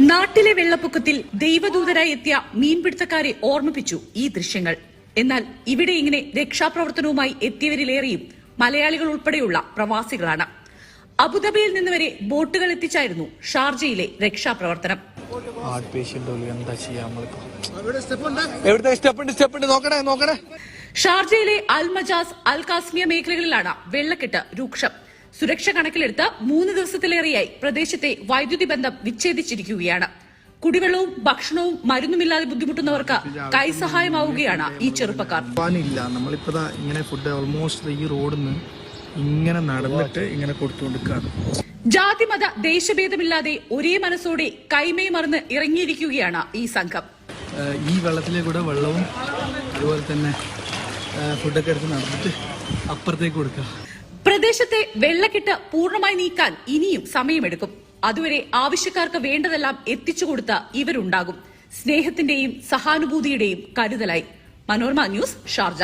നാട്ടിലെ വെള്ളപ്പൊക്കത്തിൽ ദൈവദൂതരായി എത്തിയ മീൻപിടുത്തക്കാരെ ഓർമ്മിപ്പിച്ചു ഈ ദൃശ്യങ്ങൾ. എന്നാൽ ഇവിടെ ഇങ്ങനെ രക്ഷാപ്രവർത്തനവുമായി എത്തിയവരിലേറെയും മലയാളികൾ ഉൾപ്പെടെയുള്ള പ്രവാസികളാണ്. അബുദാബിയിൽ നിന്ന് വരെ ബോട്ടുകൾ എത്തിച്ചായിരുന്നു ഷാർജയിലെ രക്ഷാപ്രവർത്തനം. ഷാർജയിലെ അൽമജാസ് അൽ കാസ്മിയ മേഖലകളിലാണ് വെള്ളക്കെട്ട് രൂക്ഷം. സുരക്ഷ കണക്കിലെടുത്ത് മൂന്ന് ദിവസത്തിലേറെയായി പ്രദേശത്തെ വൈദ്യുതി ബന്ധം വിച്ഛേദിച്ചിരിക്കുകയാണ്. കുടിവെള്ളവും ഭക്ഷണവും മരുന്നുമില്ലാതെ ബുദ്ധിമുട്ടുന്നവർക്ക് കൈസഹായമാവുകയാണ് ഈ ചെറുപ്പക്കാർ. നമ്മളിപ്പോ ഇങ്ങനെ ഫുഡ് ഓൾമോസ്റ്റ് ഈ റോഡിൽ നിന്ന് ഇങ്ങനെ നടന്നിട്ട് ഇങ്ങനെ കൊടുത്തുകൊണ്ടിരിക്കുകയാണ് ജാതിമത ദേശഭേദമില്ലാതെ ഒരേ മനസ്സോടെ കൈമേ മറന്ന് ഇറങ്ങിയിരിക്കുകയാണ് ഈ സംഘം. ഈ വെള്ളത്തിലെ കൂടെ വെള്ളവും അതുപോലെ തന്നെ ഫുഡൊക്കെ എടുത്ത് നടന്നിട്ട് അപ്പുറത്തേക്ക് കൊടുക്കുക പ്രദേശത്തെ വെള്ളക്കെട്ട് പൂർണമായി നീക്കാൻ ഇനിയും സമയമെടുക്കും. അതുവരെ ആവശ്യക്കാർക്ക് വേണ്ടതെല്ലാം എത്തിച്ചു കൊടുത്ത ഇവരുണ്ടാകും. സ്നേഹത്തിന്റെയും സഹാനുഭൂതിയുടെയും കരുതലായി. Manorama news Sharjah.